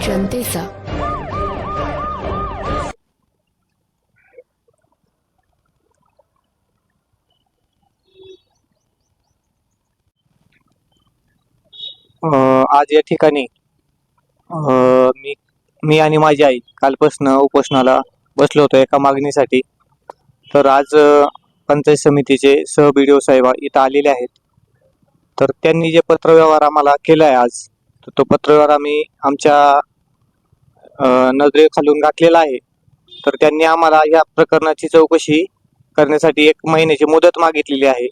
जनतेचा. आज या ठिकाणी मी मी आणि माझी आई कालपासून उपोषणाला बसलो होतो एका मागणीसाठी. तर आज पंचायत समितीचे सह बी डी ओ साहेब इथं आलेले आहेत. तर त्यांनी जे पत्रव्यवहार आम्हाला केला आहे आज तर तो पत्रव्यवहार आम्ही आमच्या नजरेखालून घातलेला आहे. तर त्यांनी आम्हाला या प्रकरणाची चौकशी करण्यासाठी एक महिन्याची मुदत मागितलेली आहे.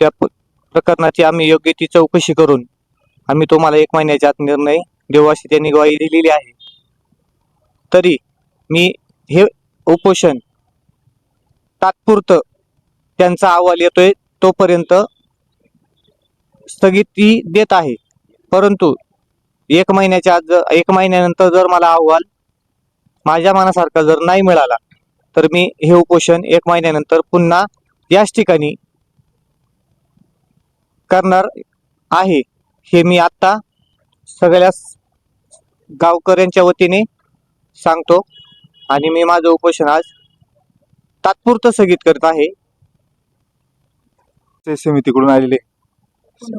त्या प्रकरणाची आम्ही योग्य ती चौकशी करून आम्ही तुम्हाला एक महिन्याच्या आत निर्णय देऊ अशी त्यांनी ग्वाही दिलेली आहे. तरी मी हे उपोषण तात्पुरतं त्यांचा अहवाल येतोय तोपर्यंत स्थगिती देत आहे. परंतु एक महिन्याच्या आज जर एक महिन्यानंतर जर मला अहवाल माझ्या मनासारखा जर नाही मिळाला तर मी हे उपोषण एक महिन्यानंतर पुन्हा याच ठिकाणी करणार आहे हे मी आत्ता सगळ्या गावकऱ्यांच्या वतीने सांगतो आणि मी माझं उपोषण आज तात्पुरतं स्थगित करत आहे. समितीकडून आलेले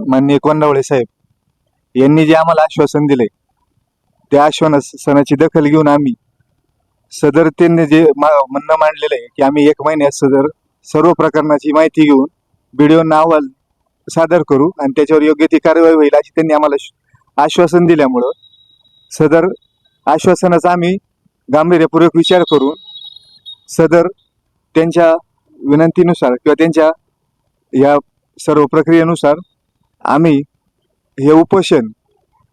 मान्य कोंडावळे साहेब यांनी जे आम्हाला आश्वासन दिले त्या आश्वासनाची दखल घेऊन आम्ही सदर त्यांनी जे मा- म्हणणं मांडलेलं आहे की आम्ही एक महिन्यात सदर सर्व प्रकरणाची माहिती घेऊन व्हिडिओ अहवाल सादर करू आणि त्याच्यावर योग्य ती कारवाई होईल अशी त्यांनी आम्हाला आश्वासन दिल्यामुळं सदर आश्वासनाचा आम्ही गांभीर्यपूर्वक विचार करून सदर त्यांच्या विनंतीनुसार किंवा त्यांच्या या सर्व प्रक्रियेनुसार आम्ही हे उपोषण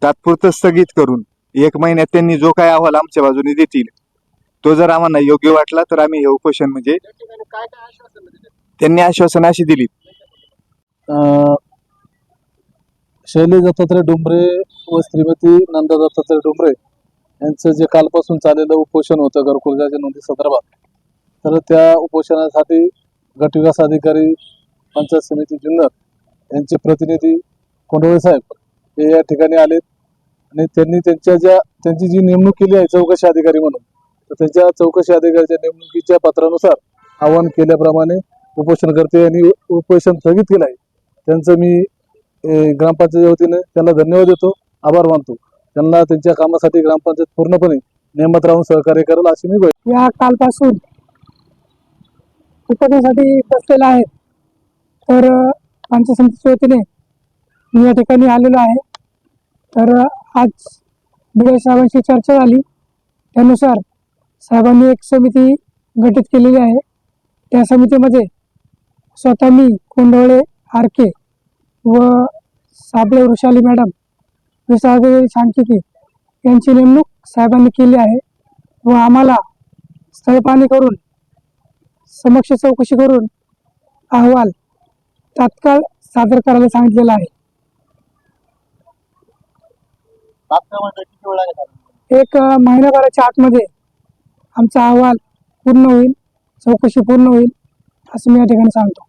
तात्पुरतं स्थगित करून एक महिन्यात त्यांनी जो काय अहवाल आमच्या बाजूने देतील तो जर आम्हाला योग्य वाटला तर आम्ही हे उपोषण म्हणजे त्यांनी आश्वासन अशी दिली. शैली दत्तात्रय डुंबरे व श्रीमती नंदा दत्तात्रय डुंबरे यांचं जे कालपासून चाललेलं उपोषण होतं घरकुलच्या नोंदी संदर्भात तर त्या उपोषणासाठी गटविकास अधिकारी पंचायत समिती जुन्नर यांचे प्रतिनिधी कोंडवळे साहेब हे या ठिकाणी आलेत. आणि त्यांनी त्यांच्या ज्या त्यांची जी नेमणूक केली आहे चौकशी अधिकारी म्हणून तर त्यांच्या चौकशी अधिकाऱ्याच्या नेमणुकीच्या पत्रानुसार आवाहन केल्याप्रमाणे उपोषणकर्ते यांनी उपोषण स्थगित केलं आहे. त्यांचं मी ए, ग्रामपंचायतीच्या वतीने त्यांना धन्यवाद देतो आभार मानतो. त्यांना त्यांच्या कामासाठी ग्रामपंचायत पूर्णपणे नेमत राहून सहकार्य करेल अशी मी ग्वाही या कालपासून उपोषणासाठी बसलेला आहे तर आमच्या समितीच्या वतीने मी या ठिकाणी आलेलो आहे. तर आज बिडे साहेबांशी चर्चा झाली. त्यानुसार साहेबांनी एक समिती गठीत केलेली आहे. त्या समितीमध्ये स्वतः मी कोंडवळे आरके व साबळे वृषाली मॅडम विसागरी सांख्यिकी यांची नेमणूक साहेबांनी केली आहे व आम्हाला स्थळपाने करून समक्ष चौकशी करून अहवाल तात्काळ सादर करायला सांगितलेला आहे. एक महिन्याभराच्या आतमध्ये आमचा अहवाल पूर्ण होईल चौकशी पूर्ण होईल असं मी या ठिकाणी सांगतो.